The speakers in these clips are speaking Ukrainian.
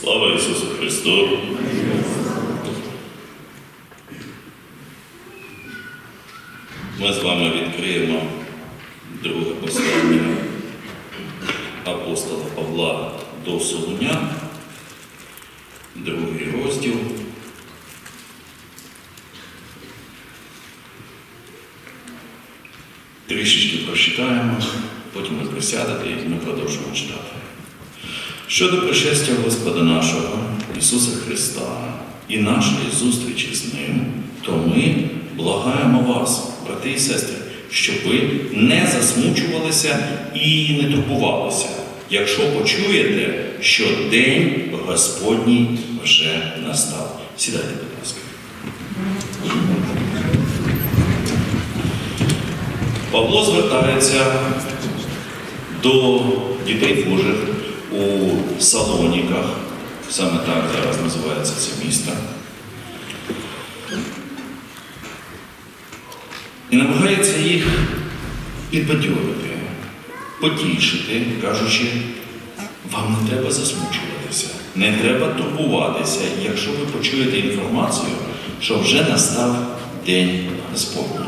Слава Ісусу Христу! Ми з вами відкриємо друге послання апостола Павла до Солунян, другий розділ. Трішечки прочитаємо, потім ви присядете і ми продовжуємо читати. Щодо пришестя Господа нашого Ісуса Христа і нашої зустрічі з Ним, то ми благаємо вас, брати і сестри, щоб ви не засмучувалися і не турбувалися, якщо почуєте, що день Господній вже настав. Сідайте, будь ласка. Павло звертається до дітей Божих у Салоніках, саме так зараз називається це місто. І намагається їх підбадьорити, потішити, кажучи, вам не треба засмучуватися, не треба турбуватися, якщо ви почуєте інформацію, що вже настав День Господній.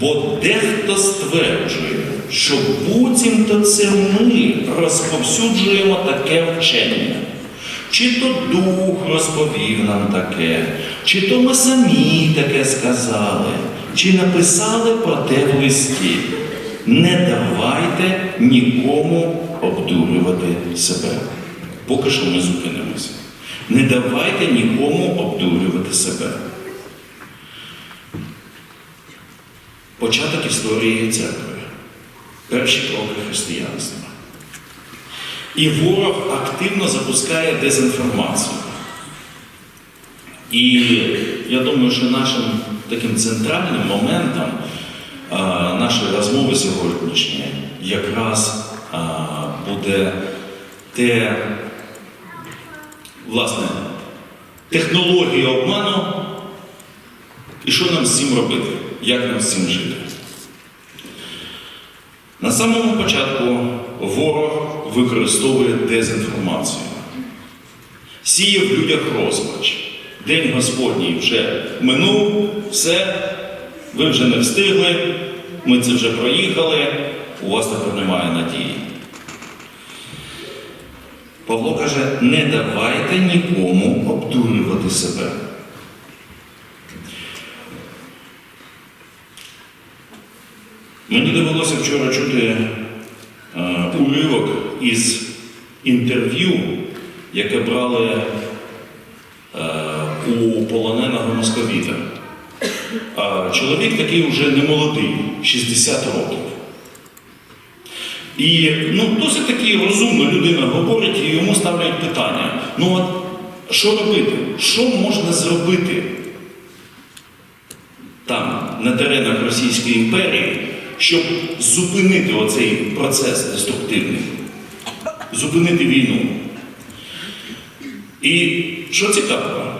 Бо дехто стверджує, що буцімто це ми розповсюджуємо таке вчення. Чи то Дух розповів нам таке, чи то ми самі таке сказали, чи написали про те в листі. Не давайте нікому обдурювати себе. Поки що ми зупинимося. Не давайте нікому обдурювати себе. Початок історії церкви, перші кроки християнства. І ворог активно запускає дезінформацію. І я думаю, що нашим таким центральним моментом нашої розмови сьогоднішньої якраз буде те, власне, технологія обману і що нам з цим робити, як нам з цим жити. На самому початку ворог використовує дезінформацію, сіє в людях розпач. День Господній вже минув, все, ви вже не встигли, ми це вже проїхали, у вас тепер немає надії. Павло каже, не давайте нікому обдурювати себе. Мені довелося вчора чути е, уривок із інтерв'ю, яке брали е, у полоненого московіта. А чоловік такий вже не молодий, 60 років. І ну, досить таки розумно людина говорить і йому ставлять питання. Ну от що робити? Що можна зробити там, на теренах Російської імперії, щоб зупинити оцей процес деструктивний, зупинити війну? І що цікаво,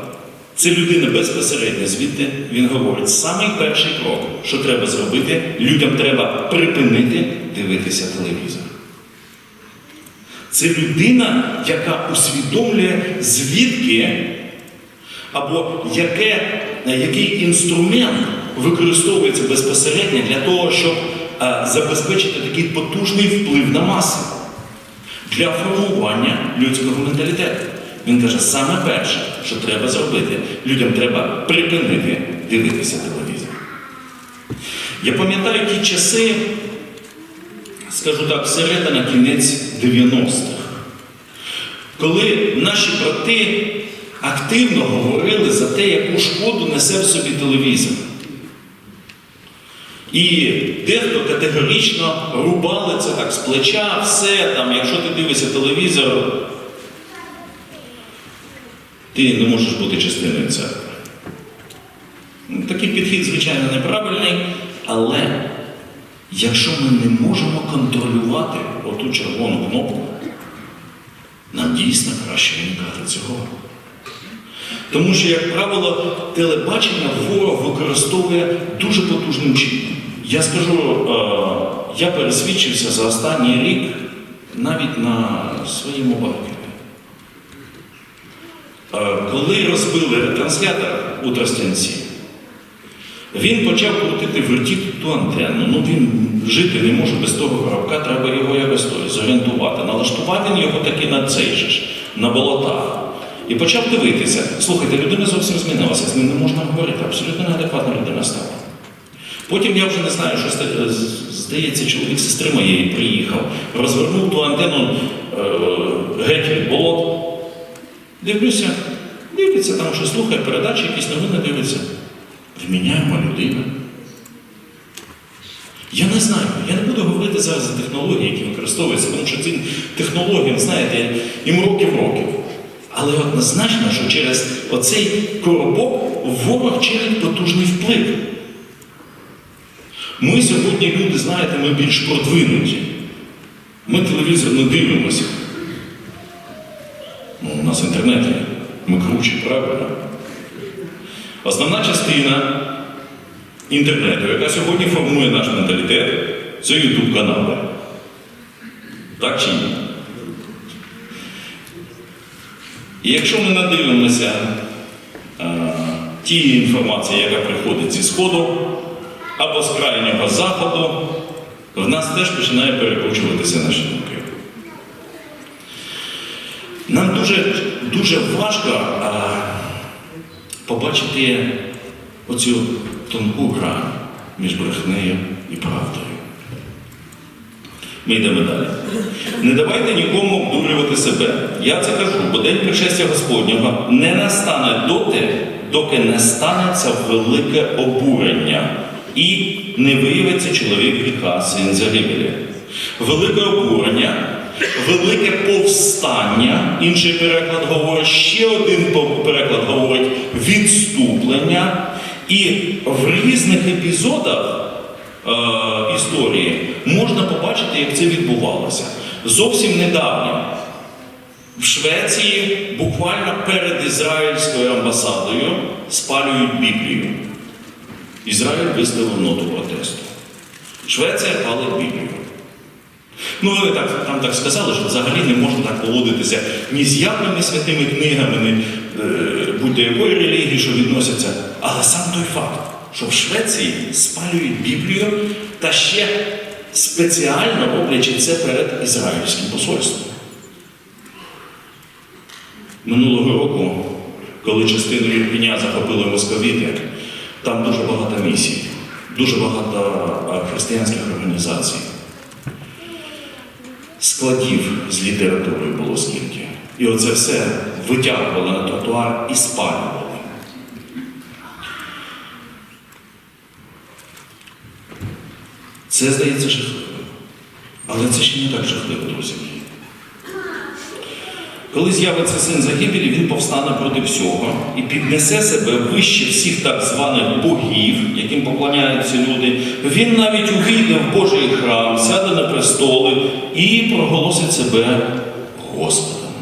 це людина безпосередньо звідти він говорить, самий перший крок, що треба зробити, людям треба припинити дивитися телевізор. Це людина, яка усвідомлює, звідки або яке, який інструмент використовується безпосередньо для того, щоб а, забезпечити такий потужний вплив на маси для формування людського менталітету. Він каже, саме перше, що треба зробити, людям треба припинити дивитися телевізор. Я пам'ятаю ті часи, скажу так, середина кінець 90-х, коли наші брати активно говорили за те, яку шкоду несе в собі телевізор. І дехто категорично рубали це так з плеча, все там, якщо ти дивишся телевізор, ти не можеш бути частиною церкви. Ну, Такий підхід, звичайно, неправильний, але якщо ми не можемо контролювати оту червону кнопку, нам дійсно краще уникати цього. Тому що, як правило, телебачення ворог використовує дуже потужним чином. Я скажу, е, я пересвідчився за останній рік навіть на своєму батькові. Е, Коли розбили ретранслятор у Тростянці, він почав крутити вертіти ту антенну. Ну він жити не може без того коробка, треба його якось зорієнтувати. Налаштував він його таки на цей же ж, на болотах. І почав дивитися. Слухайте, людина зовсім змінилася, з ним не можна говорити, абсолютно неадекватна людина стала. Потім я вже не знаю, що здається, чоловік сестри моєї приїхав, розвернув ту антенну е, геть від болот. Дивлюся, дивиться там, що слухає передачі, якісь новини дивиться. Вміняємо людина. Я не знаю, я не буду говорити зараз за технології, які використовуються, тому що ці технології, знаєте, їм років років. Але однозначно, що через оцей коробок ворог чинить потужний вплив. Ми сьогодні люди, знаєте, ми більш продвинуті. Ми телевізор не дивимося. Ну, у нас інтернет є. Ми кручі, правильно? Основна частина інтернету, яка сьогодні формує наш менталітет, це YouTube канали. Так чи ні? І якщо ми надивимося е, ті інформації, яка приходить зі Сходу або з крайнього заходу, в нас теж починає перекручуватися наші думки. Нам дуже, дуже важко а, побачити оцю тонку грань між брехнею і правдою. Ми йдемо далі. Не давайте нікому обдурювати себе. Я це кажу, бо день пришестя Господнього не настане доти, доки не станеться велике обурення і не виявиться чоловік гріха, син загибелі. Велике обурення, велике повстання, інший переклад говорить, ще один переклад говорить відступлення. І в різних епізодах е, історії можна побачити, як це відбувалося. Зовсім недавно в Швеції, буквально перед ізраїльською амбасадою, спалюють Біблію. Ізраїль виставив ноту протесту. Швеція палить Біблію. Ну, вони так, там так сказали, що взагалі не можна так поводитися ні з явними святими книгами, ні е, будь-до якої релігії, що відносяться. Але сам той факт, що в Швеції спалюють Біблію та ще спеціально роблячи це перед ізраїльським посольством. Минулого року, коли частину Євгенія захопили московіти, там дуже багато місій, дуже багато е, християнських організацій. Складів з літературою було скільки. І оце все витягували на тротуар і спалювали. Це здається жахливо. Але це ще не так жахливо, друзі. Коли з'явиться син загибелі, він повстане проти всього і піднесе себе вище всіх так званих богів, яким поклоняються люди. Він навіть увійде в Божий храм, сяде на престоли і проголосить себе Господом.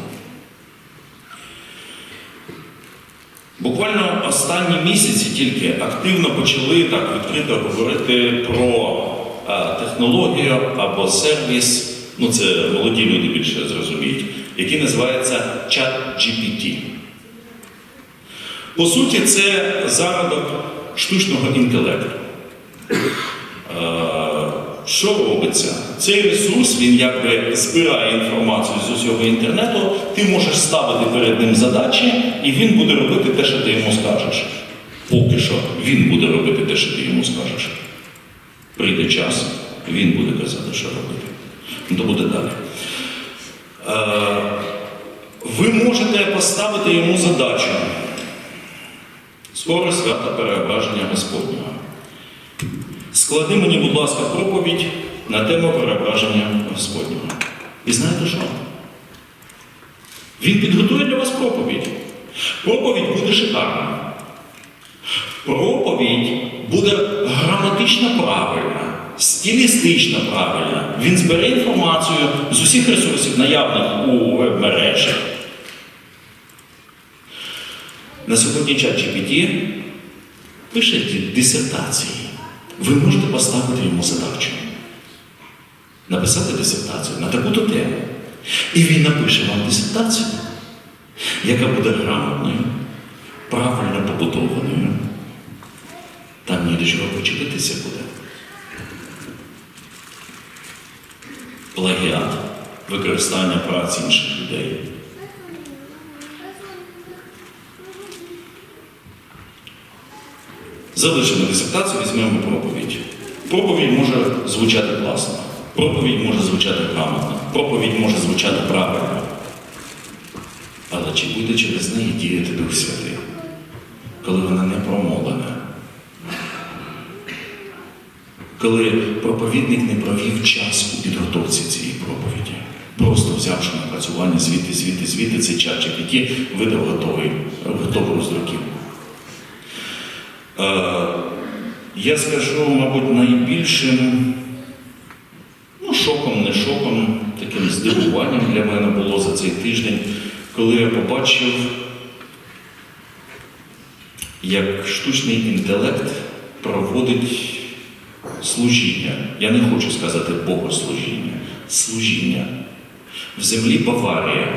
Буквально останні місяці тільки активно почали так відкрито говорити про технологію або сервіс, ну це молоді люди більше зрозуміють, який називається чат GPT. По суті, це зародок штучного інтелекту. Е, Що робиться? Цей ресурс він якби збирає інформацію з усього інтернету, ти можеш ставити перед ним задачі, і він буде робити те, що ти йому скажеш. Поки що він буде робити те, що ти йому скажеш. Прийде час, він буде казати, що робити. Ну, то буде далі. Е, Ви можете поставити йому задачу. Скоро свято переображення Господнього. Склади мені, будь ласка, проповідь на тему переображення Господнього. І знаєте що? Він підготує для вас проповідь. Проповідь буде шикарна. Проповідь буде граматично правильна, стилістично правильна. Він збере інформацію з усіх ресурсів, наявних у веб-мережах. На сьогодні чат GPT пише дисертації. Ви можете поставити йому задачу. Написати дисертацію на таку-то тему. І він напише вам дисертацію. яка буде грамотною, правильно побудованою, там ні до чого почепитися буде. Плагіат, використання праці інших людей. Залишимо дисертацію, візьмемо проповідь. Проповідь може звучати класно, проповідь може звучати грамотно, проповідь може звучати правильно. Але чи буде через неї діяти Дух Святий, коли вона не промовлена? Коли проповідник не провів час у підготовці цієї проповіді, просто взявши на працювання звідти, звідти, звідти цей чарчик, який видав готовий, готову з руків. Е, я скажу, мабуть, найбільшим ну, шоком, не шоком, таким здивуванням для мене було за цей тиждень, коли я побачив, як штучний інтелект проводить служіння. Я не хочу сказати богослужіння, служіння в землі Баварія,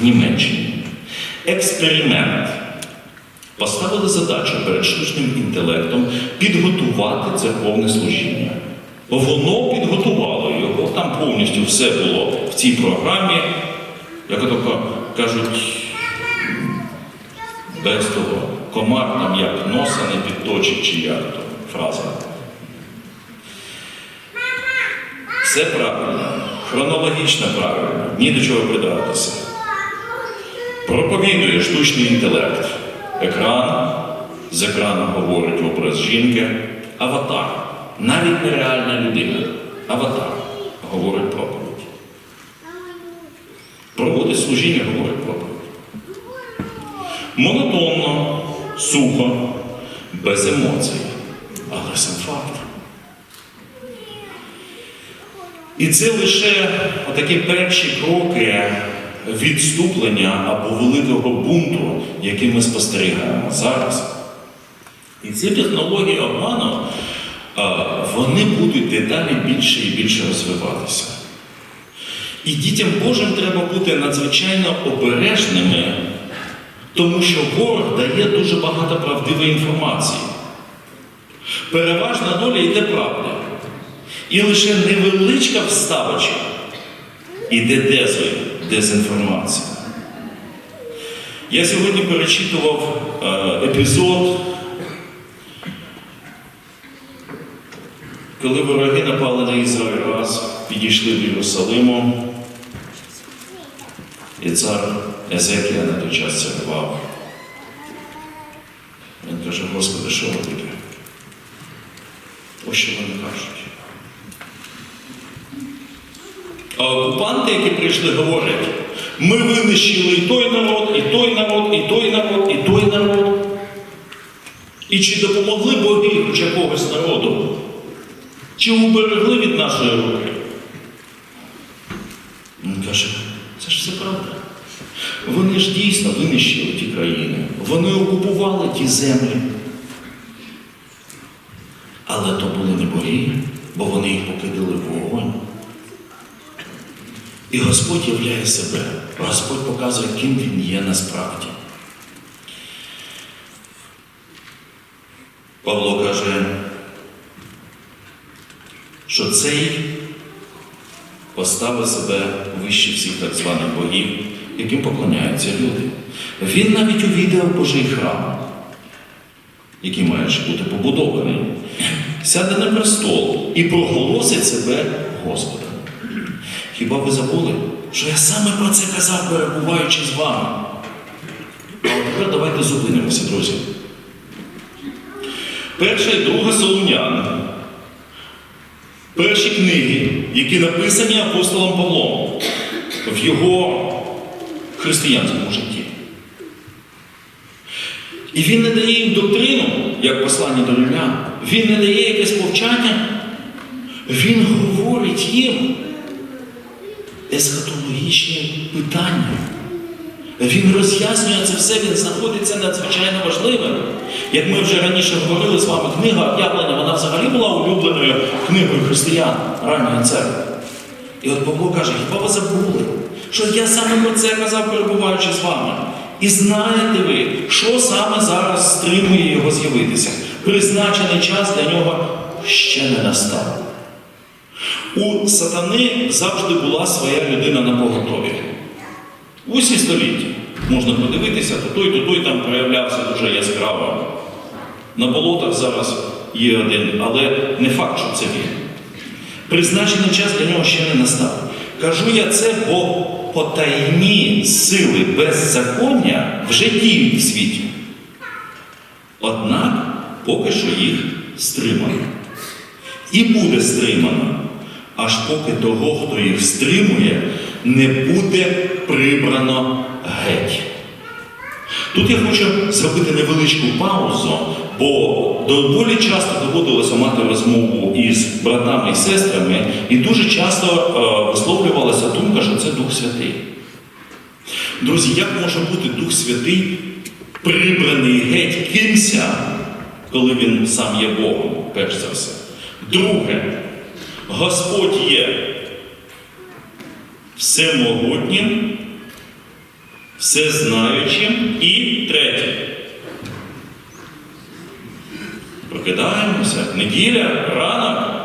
в Німеччині. Експеримент. Поставили задачу перед штучним інтелектом підготувати церковне служіння. Воно підготувало його, там повністю все було в цій програмі, як то кажуть, без того, комар там як носа не підточить, чи як то фраза. Все правильно, хронологічно правильно, ні до чого придатися. Проповідує штучний інтелект. Екран, з екрану говорить образ жінки, аватар. Навіть нереальна людина. Аватар говорить проповідь. Проводить служіння, говорить проповідь. Монотонно, сухо, без емоцій. Але сам факт. І це лише отакі перші кроки відступлення або великого бунту, який ми спостерігаємо зараз. І ці технології обману, вони будуть дедалі більше і більше розвиватися. І дітям Божим треба бути надзвичайно обережними, тому що ворог дає дуже багато правдивої інформації. Переважна доля йде правди. І лише невеличка вставочка іде дезви, дезінформація. Я сьогодні перечитував е, епізод, коли вороги напали на Ізраїль раз, підійшли до Єрусалиму, і цар Езекія на той час царював. Він каже, Господи, що робити? Ось що вони кажуть. А окупанти, які прийшли, говорять, ми винищили і той народ, і той народ, і той народ, і той народ. І чи допомогли боги хоч якогось народу? Чи уберегли від нашої руки? Він каже, це ж все правда. Вони ж дійсно винищили ті країни, вони окупували ті землі. Але то були не боги, бо вони їх покидали в вогонь. І Господь являє себе, Господь показує, ким Він є насправді. Павло каже, що цей поставив себе вище всіх так званих богів, яким поклоняються люди. Він навіть увідав Божий храм, який має бути побудований, сяде на престол і проголосить себе Господом. Хіба ви забули, що я саме про це казав, перебуваючи з вами? А тепер давайте зупинимося, друзі. Перша і друга Солом'ян. Перші книги, які написані апостолом Павлом в його християнському житті. І він не дає їм доктрину, як послання до римлян. Він не дає якесь повчання. Він говорить їм есхатологічні питання. Він роз'яснює це все, він знаходиться надзвичайно важливим. Як ми вже раніше говорили з вами, книга об'явлення, вона взагалі була улюбленою книгою християн ранньої церкви. І от Павло каже, хіба ви забули, що я саме про це казав, перебуваючи з вами. І знаєте ви, що саме зараз стримує його з'явитися? Призначений час для нього ще не настав. У сатани завжди була своя людина на поготові. Усі століття можна подивитися, то той, то той там проявлявся дуже яскраво. На болотах зараз є один, але не факт, що це він. Призначений час для нього ще не настав. Кажу я це, бо потайні сили беззаконня вже діють в світі. Однак поки що їх стримано. І буде стримано, аж поки того, хто їх стримує, не буде прибрано геть. Тут я хочу зробити невеличку паузу, бо доволі часто доводилося мати розмову із братами і сестрами, і дуже часто е, висловлювалася думка, що це Дух Святий. Друзі, як може бути Дух Святий прибраний геть кимся, коли він сам є Богом, перш за все? Друге, Господь є всемогутнім, всезнаючим і третє. Прокидаємося, неділя, ранок,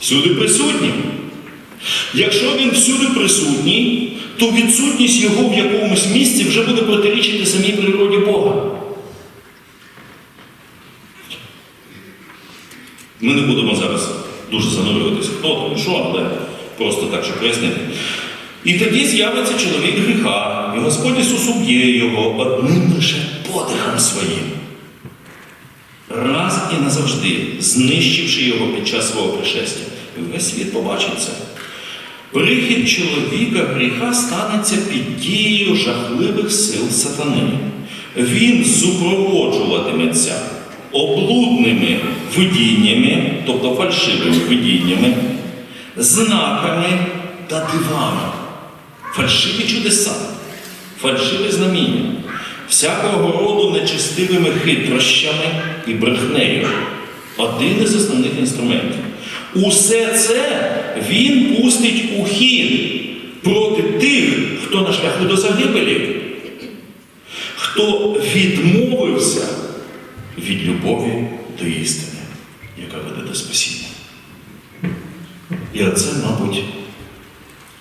всюди присутній. Якщо він всюди присутній, то відсутність його в якомусь місці вже буде протирічити самій природі Бога. Ми не будемо зараз дуже занурюватися, хто там і що, але просто так, щоб пояснити. І тоді з'явиться чоловік гріха, і Господь Ісус уб'є його одним лише подихом своїм. Раз і назавжди, знищивши його під час свого пришестя. І весь світ побачить це. Прихід чоловіка гріха станеться під дією жахливих сил сатани. Він супроводжуватиметься облудними видіннями, тобто фальшивими видіннями, знаками та дивами, фальшиві чудеса, фальшиві знаміння, всякого роду нечестивими хитрощами і брехнею. Один із основних інструментів. Усе це він пустить у хід проти тих, хто на шляху до загибелі, хто відмовився від любові до істини, яка веде до спасіння. І оце, мабуть,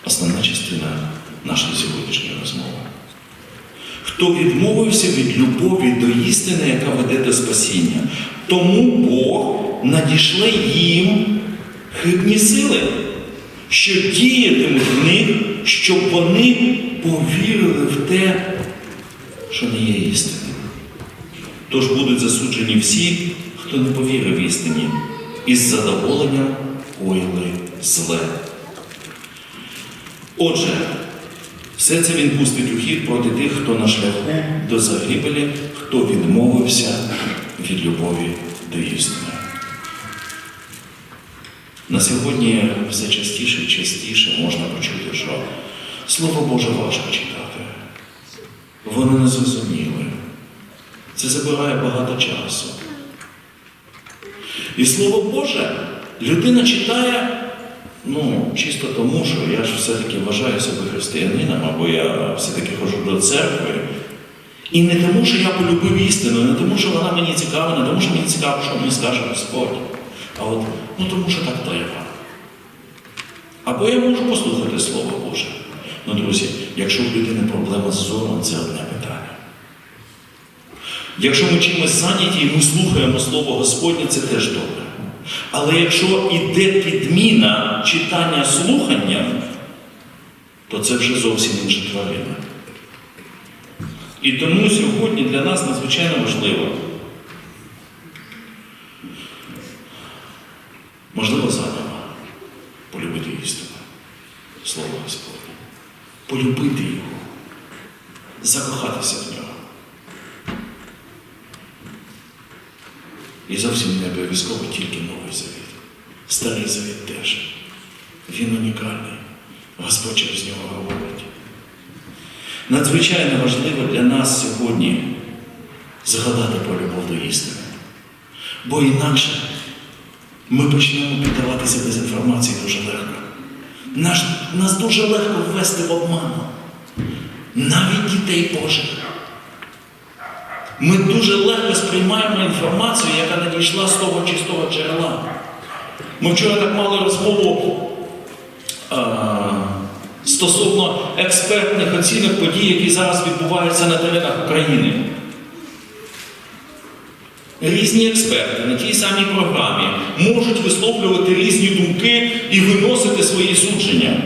основна частина нашої сьогоднішньої розмови. Хто відмовився від любові до істини, яка веде до спасіння, тому Бог надішле їм хибні сили, що діятимуть в них, щоб вони повірили в те, що не є істиною. Тож будуть засуджені всі, хто не повірив істині, і з задоволенням коїли зле. Отже, все це він пустить у хід проти тих, хто на шляху до загибелі, хто відмовився від любові до істини. На сьогодні все частіше і частіше можна почути, що Слово Боже важко читати. Воно не зрозуміле. Це забирає багато часу. І Слово Боже людина читає, ну, чисто тому, що я ж все-таки вважаю себе християнином, або я все-таки ходжу до церкви. І не тому, що я полюбив істину, не тому, що вона мені цікава, не тому, що мені цікаво, що мені скаже Господь. А от ну тому, що так треба. Або я можу послухати Слово Боже. Ну, друзі, якщо в людини проблема з зором, це одне. Якщо ми чимось зайняті і ми слухаємо Слово Господнє, це теж добре. Але якщо іде підміна читання слухання, то це вже зовсім інша тварина. І тому сьогодні для нас надзвичайно важливо, можливо, заново полюбити істину, Слово Господнє, полюбити його, закохатися в нього. І зовсім не обов'язково тільки Новий Завіт. Старий Завіт теж. Він унікальний. Господь через нього говорить. Надзвичайно важливо для нас сьогодні згадати про любов до істини. Бо інакше ми почнемо піддаватися дезінформації дуже легко. Наш, нас дуже легко ввести в обман. навіть дітей Божих. Ми дуже легко сприймаємо інформацію, яка надійшла з того чистого джерела. Ми вчора так мали розмову а, стосовно експертних оцінок подій, які зараз відбуваються на теренах України. Різні експерти на тій самій програмі можуть висловлювати різні думки і виносити свої судження.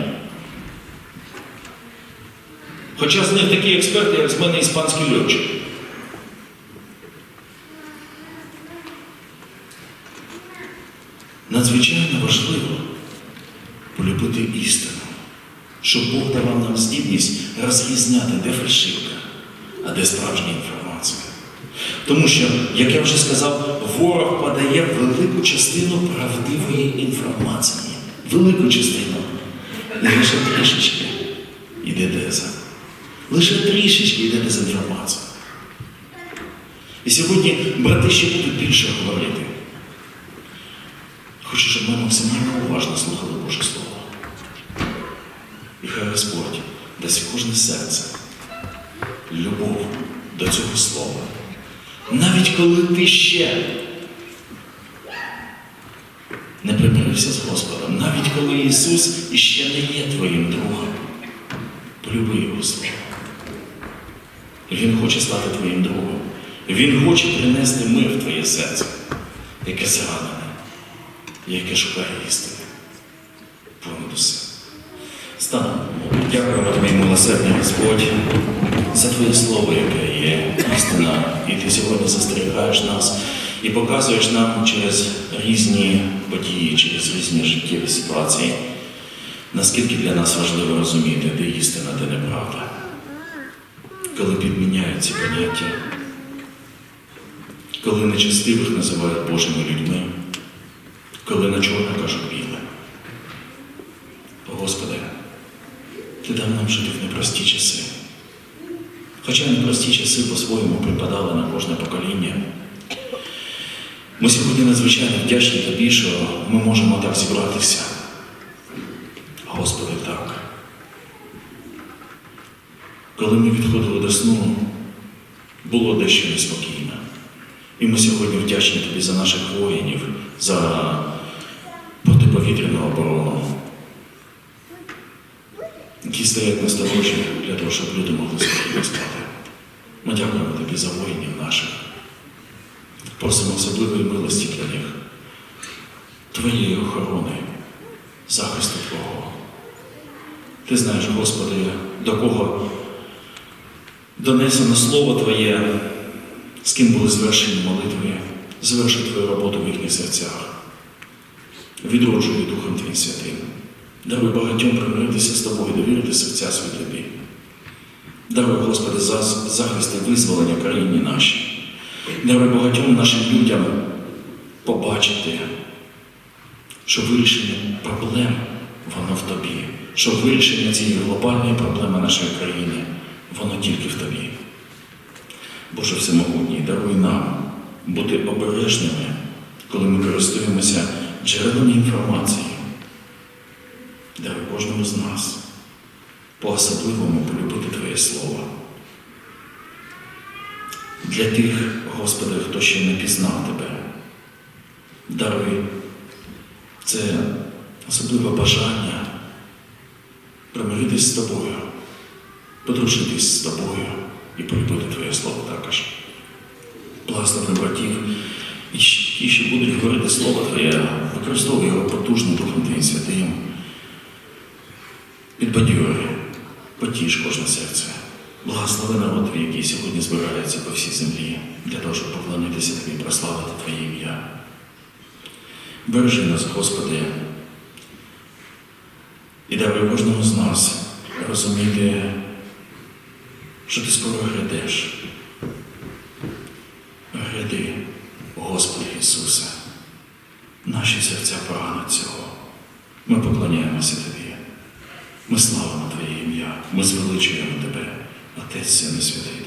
Хоча з них такі експерти, як з мене іспанський льотчик. Надзвичайно важливо полюбити істину, щоб Бог давав нам здібність розрізняти, де фальшивка, а де справжня інформація. Тому що, як я вже сказав, ворог подає велику частину правдивої інформації. Велику частину. І лише трішечки йде деза. Лише трішечки йде дезінформація. І сьогодні брати ще будуть більше говорити. Хочу, щоб ми максимально уважно слухали Боже Слово. І хай Господь дасть кожне серце любов до цього слова. Навіть коли ти ще не примирився з Господом, навіть коли Ісус іще не є твоїм другом, полюби Його Слово. Він хоче стати твоїм другом. Він хоче принести мир в твоє серце, яке зранене, яке шукає істини. Понад усе. Станемо. Дякуємо тобі, милосердний Господь, за Твоє слово, яке є істина, і ти сьогодні застерігаєш нас і показуєш нам через різні події, через різні життєві ситуації, наскільки для нас важливо розуміти, де істина, де неправда. Коли підміняють ці поняття, коли нечестивих називають Божими людьми, коли на чорне кажуть біле. Господи, Ти дав нам жити в непрості часи. Хоча непрості часи по-своєму припадали на кожне покоління. Ми сьогодні надзвичайно вдячні Тобі, що ми можемо так зібратися. Господи, так. Коли ми відходили до сну, було дещо неспокійно. І ми сьогодні вдячні Тобі за наших воїнів, за протиповітряну оборону, які стоять на сторожі для того, щоб люди могли спокійно спати. Ми дякуємо тобі за воїнів наших. Просимо особливої милості для них, Твоєї охорони, захисту Твого. Ти знаєш, Господи, до кого донесено Слово Твоє, з ким були звершені молитви, зверши Твою роботу в їхніх серцях. Відроджуй Духом Твоїм Святим. Даруй багатьом примиритися з тобою, довірити серця свої тобі. Даруй, Господи, за захист і визволення країні нашій. Даруй багатьом нашим людям побачити, що вирішення проблем воно в тобі, що вирішення цієї глобальної проблеми нашої країни, воно тільки в тобі. Боже Всемогутній, даруй нам бути обережними, коли ми користуємося джерелами інформації. Даруй кожному з нас по-особливому полюбити Твоє Слово. Для тих, Господи, хто ще не пізнав Тебе, даруй це особливе бажання примиритись з Тобою, подружитись з Тобою і полюбити Твоє Слово також. Благослови братів, і ті, що будуть говорити Слово Твоє, використовуй його потужним Духом Твоїм Святим. Підбадьори, потіш кожне серце. Благослови народ, який сьогодні збирається по всій землі, для того, щоб поклонитися тобі прославити Твоє ім'я. Бережи нас, Господи, і даруй кожному з нас розуміти, що ти скоро грядеш. Гряди, наші серця прагнуть цього. Ми поклоняємося Тобі. Ми славимо Твоє ім'я, ми звеличуємо Тебе, Отець Син Святий.